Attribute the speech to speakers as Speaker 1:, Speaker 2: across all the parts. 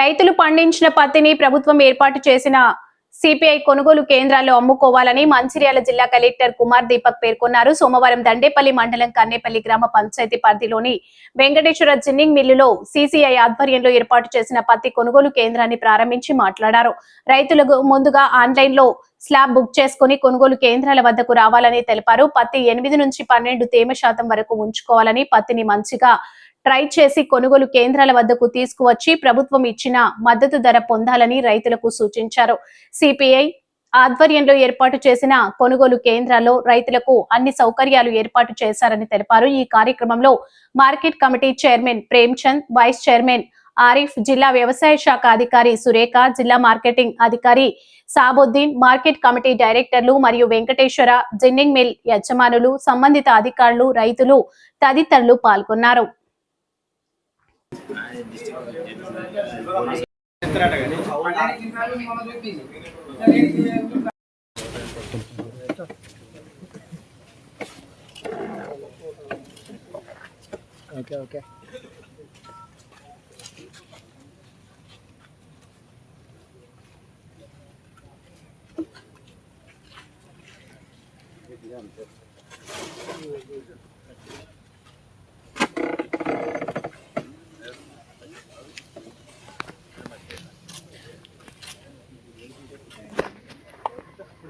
Speaker 1: రైతులు పండించిన పత్తిని ప్రభుత్వం ఏర్పాటు చేసిన సిపిఐ కొనుగోలు కేంద్రాల్లో అమ్ముకోవాలని మంచిర్యాల జిల్లా కలెక్టర్ కుమార్ దీపక్ పేర్కొన్నారు. సోమవారం దండేపల్లి మండలం కన్నేపల్లి గ్రామ పంచాయతీ పరిధిలోని వెంకటేశ్వర జిన్నింగ్ మిల్లులో సిసిఐ ఆధ్వర్యంలో ఏర్పాటు చేసిన పత్తి కొనుగోలు కేంద్రాన్ని ప్రారంభించి మాట్లాడారు. రైతులకు ముందుగా ఆన్లైన్లో స్లాబ్ బుక్ చేసుకుని కొనుగోలు కేంద్రాల వద్దకు రావాలని తెలిపారు. పత్తి ఎనిమిది నుంచి పన్నెండు తేమ శాతం వరకు ఉంచుకోవాలని పత్తిని మంచిగా ట్రై చేసి కొనుగోలు కేంద్రాల వద్దకు తీసుకువచ్చి ప్రభుత్వం ఇచ్చిన మద్దతు ధర పొందాలని రైతులకు సూచించారు. సిపిఐ ఆధ్వర్యంలో ఏర్పాటు చేసిన కొనుగోలు కేంద్రాల్లో రైతులకు అన్ని సౌకర్యాలు ఏర్పాటు చేశారని తెలిపారు. ఈ కార్యక్రమంలో market committee chairman Premchand vice chairman Arif జిల్లా వ్యవసాయ శాఖ అధికారి సురేఖ జిల్లా మార్కెటింగ్ అధికారి సాబుద్దీన్ మార్కెట్ కమిటీ డైరెక్టర్లు మరియు వెంకటేశ్వర జిన్నింగ్ మిల్ యజమానులు సంబంధిత అధికారులు రైతులు తదితరులు పాల్గొన్నారు.
Speaker 2: Okay okay.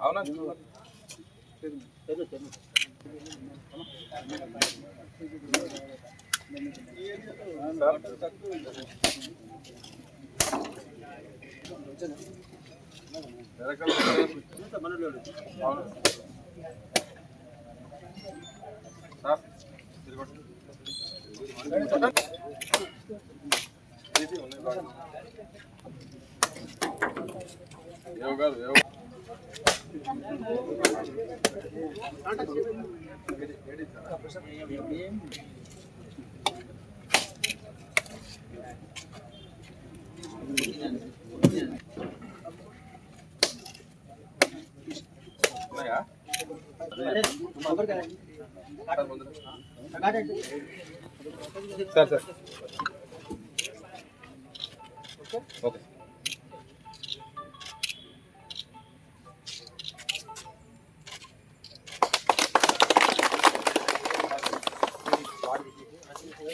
Speaker 3: అవునా? సార్ తిరగండి ఉన్నాయి బాగా. ఏవో కాదు ఏవో ఉన్నాయా సార్ ముందు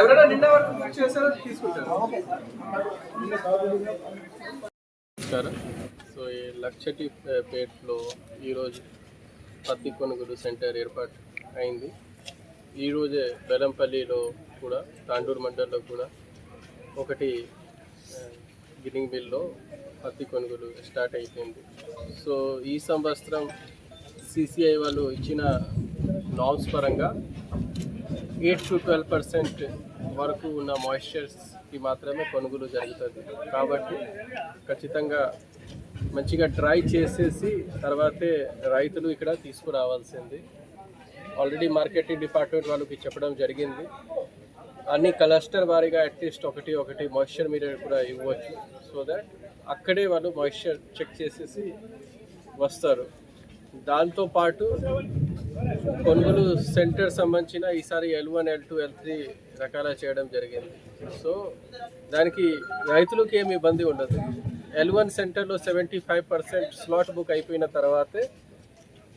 Speaker 4: ఎవరైనా వరకు బుక్ చేశారో తీసుకుంటారు. నమస్కారం. సో ఈ లక్షటి పేట్లో ఈరోజు పత్తి కొనుగోలు సెంటర్ ఏర్పాటు అయింది. ఈరోజే బెలంపల్లిలో కూడా తాండూరు మండలంలో కూడా. ఒకటి గిన్నింగ్ బిల్లో పత్తి కొనుగోలు స్టార్ట్ అయిపోయింది. సో ఈ సంవత్సరం సిసిఐ వాళ్ళు ఇచ్చిన నామ్స్ పరంగా ఎయిట్ టు ట్వెల్వ్ పర్సెంట్ వరకు ఉన్న మాయిశ్చర్స్కి మాత్రమే కొనుగోలు జరుగుతుంది. కాబట్టి ఖచ్చితంగా మంచిగా ట్రై చేసేసి తర్వాతే రైతులు ఇక్కడ తీసుకురావాల్సింది. ఆల్రెడీ మార్కెటింగ్ డిపార్ట్మెంట్ వాళ్ళకి చెప్పడం జరిగింది. అన్ని క్లస్టర్ వారీగా అట్లీస్ట్ ఒకటి ఒకటి మాయిశ్చర్ మీరు కూడా ఇవ్వచ్చు. సో దట్ అక్కడే వాళ్ళు మాయిశ్చర్ చెక్ చేసేసి వస్తారు. దాంతోపాటు కొనుగోలు సెంటర్ సంబంధించిన ఈసారి L one L two L three రకాల చేయడం జరిగింది. సో దానికి రైతులకు ఏమి ఇబ్బంది ఉండదు. ఎల్ వన్ సెంటర్లో seventy five percent slot book అయిపోయిన తర్వాతే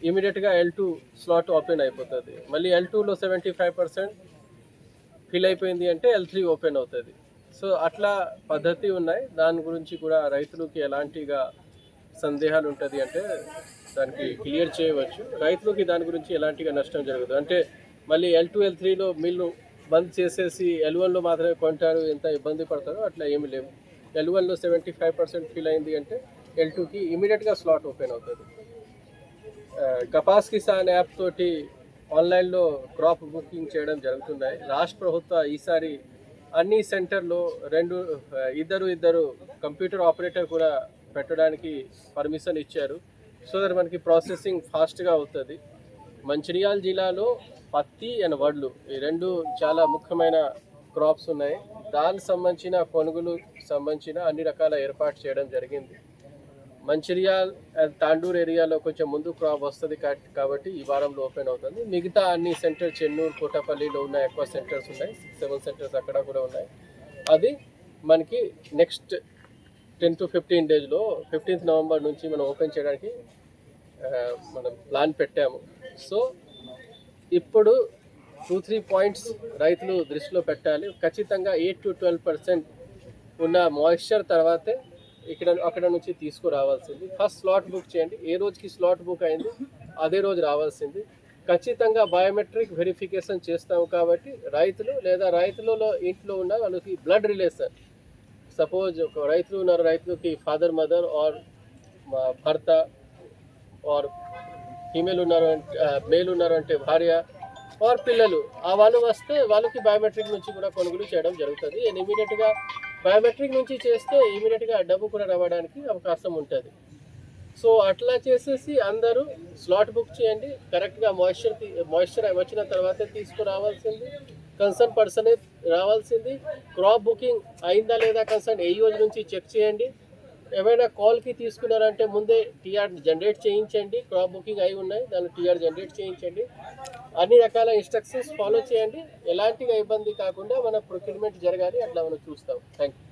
Speaker 4: ఇమీడియట్గా ఎల్ టూ స్లాట్ ఓపెన్ అయిపోతుంది. మళ్ళీ ఎల్ టూలో సెవెంటీ ఫైవ్ పర్సెంట్ ఫిల్ అయిపోయింది అంటే ఎల్ త్రీ ఓపెన్ అవుతుంది. సో అట్లా పద్ధతి ఉన్నాయి. దాని గురించి కూడా రైతులకి ఎలాంటిగా సందేహాలు ఉంటుంది అంటే దానికి క్లియర్ చేయవచ్చు. రైతులకి దాని గురించి ఎలాంటిగా నష్టం జరగదు అంటే మళ్ళీ ఎల్ టూ ఎల్ త్రీలో మిల్లు బంద్ చేసేసి ఎల్ వన్లో మాత్రమే కొంటారు. ఎంత ఇబ్బంది పడతారో అట్లా ఏమి లేవు. ఎల్ వన్లో సెవెంటీ ఫైవ్ పర్సెంట్ ఫిల్ అయింది అంటే ఎల్ టూకి ఇమీడియట్గా స్లాట్ ఓపెన్ అవుతుంది. కపాస్ కిసాన్ యాప్ తోటి ఆన్లైన్లో క్రాప్ బుకింగ్ చేయడం జరుగుతున్నాయి. రాష్ట్ర ప్రభుత్వ ఈసారి అన్ని సెంటర్లో రెండు ఇద్దరు ఇద్దరు కంప్యూటర్ ఆపరేటర్ కూడా పెట్టడానికి పర్మిషన్ ఇచ్చారు. సో దట్ మనకి ప్రాసెసింగ్ ఫాస్ట్గా అవుతుంది. మంచిర్యాల జిల్లాలో పత్తి అండ్ వడ్లు ఈ రెండు చాలా ముఖ్యమైన క్రాప్స్ ఉన్నాయి. దానికి సంబంధించిన కొనుగోలు సంబంధించిన అన్ని రకాల ఏర్పాటు చేయడం జరిగింది. మంచిర్యాల్ తాండూర్ ఏరియాలో కొంచెం ముందు క్రాప్ వస్తుంది కాబట్టి ఈ వారంలో ఓపెన్ అవుతుంది. మిగతా అన్ని సెంటర్ చెన్నూరు కోటపల్లిలో ఉన్న ఎక్కువ సెంటర్స్ ఉన్నాయి. సిక్స్ సెవెన్ సెంటర్స్ అక్కడ కూడా ఉన్నాయి. అది మనకి నెక్స్ట్ టెన్ టు ఫిఫ్టీన్ డేస్లో ఫిఫ్టీన్త్ నవంబర్ నుంచి మనం ఓపెన్ చేయడానికి మనం ప్లాన్ పెట్టాము. సో ఇప్పుడు టూ త్రీ పాయింట్స్ రైతులు దృష్టిలో పెట్టాలి. ఖచ్చితంగా ఎయిట్ టు ట్వెల్వ్ పర్సెంట్ ఉన్న మాయిశ్చర్ తర్వాతే ఇక్కడ అక్కడ నుంచి తీసుకురావాల్సింది. ఫస్ట్ స్లాట్ బుక్ చేయండి. ఏ రోజుకి స్లాట్ బుక్ అయింది అదే రోజు రావాల్సింది. ఖచ్చితంగా బయోమెట్రిక్ వెరిఫికేషన్ చేస్తాము కాబట్టి రైతులు లేదా రైతులలో ఇంట్లో ఉన్న వాళ్ళకి బ్లడ్ రిలేషన్ సపోజ్ ఒక రైతులు ఉన్నారు రైతులకి ఫాదర్ మదర్ ఆర్ భర్త ఆర్ ఫీమేల్ ఉన్నారు అంటే మేల్ ఉన్నారు అంటే భార్య ఆర్ పిల్లలు ఆ వాళ్ళు వస్తే వాళ్ళకి బయోమెట్రిక్ నుంచి కూడా కొనుగోలు చేయడం జరుగుతుంది. అండ్ ఇమీడియట్గా బయోమెట్రిక్ నుంచి చేస్తే ఇమీడియట్గా డబ్బు కూడా రావడానికి అవకాశం ఉంటుంది. సో అట్లా చేసేసి అందరూ స్లాట్ బుక్ చేయండి. కరెక్ట్గా మాయిశ్చర్ మాయిశ్చర్ వచ్చిన తర్వాతే తీసుకురావాల్సింది. కన్సర్న్ పర్సనే రావాల్సింది. క్రాప్ బుకింగ్ అయిందా లేదా కన్సర్న్ ఏ రోజు నుంచి చెక్ చేయండి. ఏమైనా కాల్కి తీసుకున్నారంటే ముందే టీఆర్ జనరేట్ చేయించండి క్రాప్ బుకింగ్ అయి ఉన్నాయి దాన్ని టీఆర్ జనరేట్ చేయించండి. అన్ని రకాల ఇన్స్ట్రక్షన్స్ ఫాలో చేయండి. ఎలాంటి ఇబ్బంది కాకుండా మన ప్రొక్యూర్మెంట్ జరగాలి అట్లా మనం చూస్తాం. Thank you